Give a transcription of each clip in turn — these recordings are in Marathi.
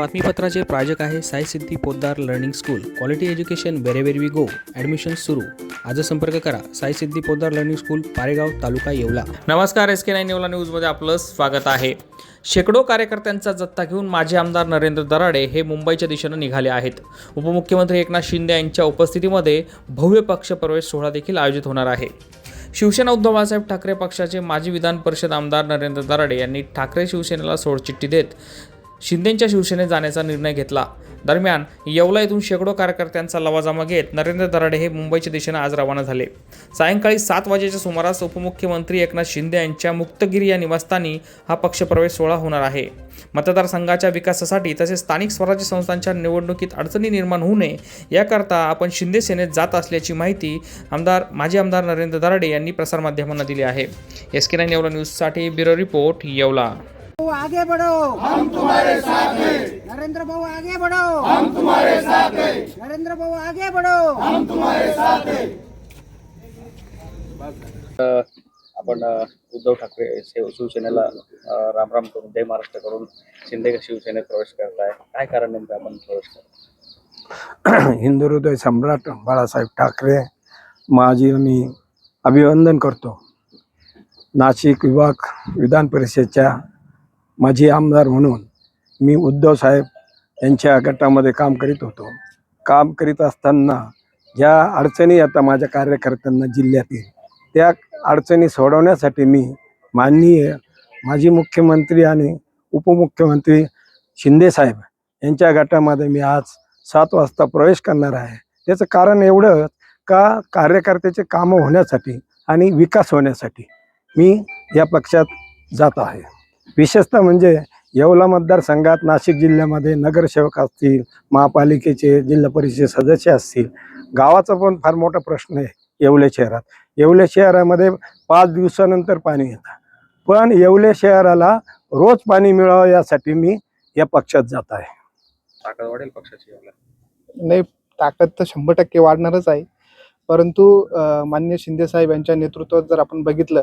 बातमीपत्राचे प्रायोजक आहे Sai Siddhi Poddar learning school. Quality education wherever we go admission सुरू. आज संपर्क करा. Sai Siddhi Poddar learning school Paregaon taluka Yeola. नमस्कार एस के नाईन येवला न्यूजमध्ये आपलं स्वागत आहे. शेकडो कार्यकर्त्यांचा जत्ता घेऊन माजी आमदार नरेंद्र दराडे हे मुंबईच्या दिशेनं निघाले आहेत. उपमुख्यमंत्री एकनाथ शिंदे यांच्या उपस्थितीमध्ये भव्य पक्ष प्रवेश सोहळा देखील आयोजित होणार आहे. शिवसेना उद्धव बाळासाहेब ठाकरे पक्षाचे माजी विधान परिषद आमदार नरेंद्र दराडे यांनी ठाकरे शिवसेनेला सोडचिठ्ठी देत शिंदेंच्या शिवसेनेत जाण्याचा निर्णय घेतला. दरम्यान येवला येथून शेकडो कार्यकर्त्यांचा लवाजामा घेत नरेंद्र दराडे हे मुंबईच्या दिशेनं आज रवाना झाले. सायंकाळी सात वाजेच्या सुमारास उपमुख्यमंत्री एकनाथ शिंदे यांच्या मुक्तगिरी या निवासस्थानी हा पक्षप्रवेश सोहळा होणार आहे. मतदारसंघाच्या विकासासाठी तसेच स्थानिक स्वराज्य संस्थांच्या निवडणुकीत अडचणी निर्माण होऊ नये याकरता आपण शिंदे सेनेत जात असल्याची माहिती आमदार माजी आमदार नरेंद्र दराडे यांनी प्रसारमाध्यमांना दिली आहे. एस के नाईन येवला न्यूजसाठी ब्युरो रिपोर्ट येवला. आगे बढ़ो। हम तुम्हारे साथ हैं। नरेंद्र भाऊ आगे बढ़ो। हम तुम्हारे साथ हैं। नरेंद्र भाऊ आगे बढ़ो। हम आपण अ, उद्धव ठाकरे शिव शिवसेनेला अ, रामराम करून जय महाराष्ट्र करून शिंदे शिवसेनेत प्रवेश करताय. काय कारण नेमकं आपण प्रवेश करतो हिंदू हृदय सम्राट बाळासाहेब ठाकरे माझी मी अभिवंदन करतो. नाशिक विभाग विधान परिषदच्या माझे आमदार म्हणून मी उद्धव साहेब यांच्या गटामध्ये काम करीत होतो. काम करीत असताना ज्या अडचणी आता माझ्या कार्यकर्त्यांना जिल्ह्यातील त्या अडचणी सोडवण्यासाठी मी माननीय माजी मुख्यमंत्री आणि उपमुख्यमंत्री शिंदेसाहेब यांच्या गटामध्ये मी आज सात वाजता प्रवेश करणार आहे. त्याचं कारण एवढं का कार्यकर्त्याचे कामं होण्यासाठी आणि विकास होण्यासाठी मी या पक्षात जात आहे. विशेषतः म्हणजे येवला मतदारसंघात नाशिक जिल्ह्यामध्ये नगरसेवक असतील महापालिकेचे जिल्हा परिषद सदस्य असतील. गावाचा पण फार मोठा प्रश्न आहे येवले शहरात. येवले शहरामध्ये पाच दिवसानंतर पाणी येतं. पण येवले शहराला रोज पाणी मिळावं यासाठी मी या पक्षात जात आहे. ताकद वाढेल पक्षाची. नाही ताकद तर शंभर टक्के वाढणारच आहे. परंतु अं, माननीय शिंदे साहेब यांच्या नेतृत्वात जर आपण बघितलं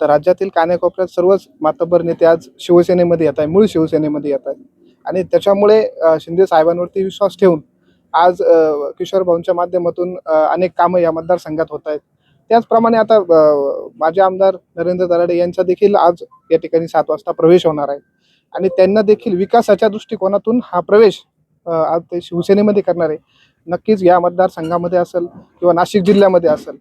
तर राज्यातील कानाकोपऱ्यात सर्वच मातब्बर नेते आज शिवसेनेमध्ये येत आहे मूळ शिवसेनेमध्ये येत आहेत. आणि त्याच्यामुळे शिंदे साहेबांवरती विश्वास ठेवून आज किशोरभाऊंच्या किशोर भाऊंच्या माध्यमातून अनेक कामं या मतदारसंघात होत आहेत. त्याचप्रमाणे आता माझे आमदार नरेंद्र दराडे यांचा देखील आज या ठिकाणी सात वाजता प्रवेश होणार आहे. आणि त्यांना देखील विकासाच्या दृष्टिकोनातून हा प्रवेश आज ते शिवसेनेमध्ये करणार आहे. नक्कीच या मतदारसंघामध्ये असेल किंवा नाशिक जिल्ह्यामध्ये असेल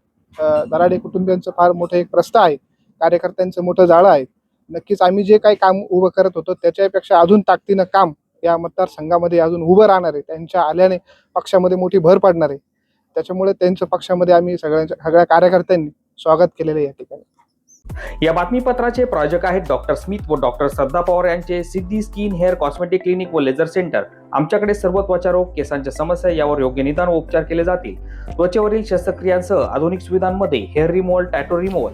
दराडे कुटुंबियांचं फार मोठं एक प्रस्थ आहे. कार्यकर्त्यांचं मोठं जाळं आहे नक्कीच आम्ही जे काही काम उभं करत होतो त्याच्यापेक्षा अजून ताकदीनं काम या मतदारसंघामध्ये अजून उभं राहणार आहे. त्यांच्या आल्याने पक्षामध्ये मोठी भर पडणार आहे. त्याच्यामुळे त्यांच्या पक्षामध्ये आम्ही सगळ्यांच्या सगळ्या कार्यकर्त्यांनी स्वागत केलेलं आहे या ठिकाणी. या बातमीपत्राचे प्रायोजक आहेत डॉक्टर स्मिथ व डॉक्टर श्रद्धा पवार यांचे Siddhi skin hair cosmetic clinic व लेझर सेंटर. आमच्याकडे सर्व त्वचारोग केसांच्या समस्या यावर योग्य निदान व उपचार केले जातील. त्वचेवरील शस्त्रक्रियांसह आधुनिक सुविधांमध्ये hair removal tattoo removal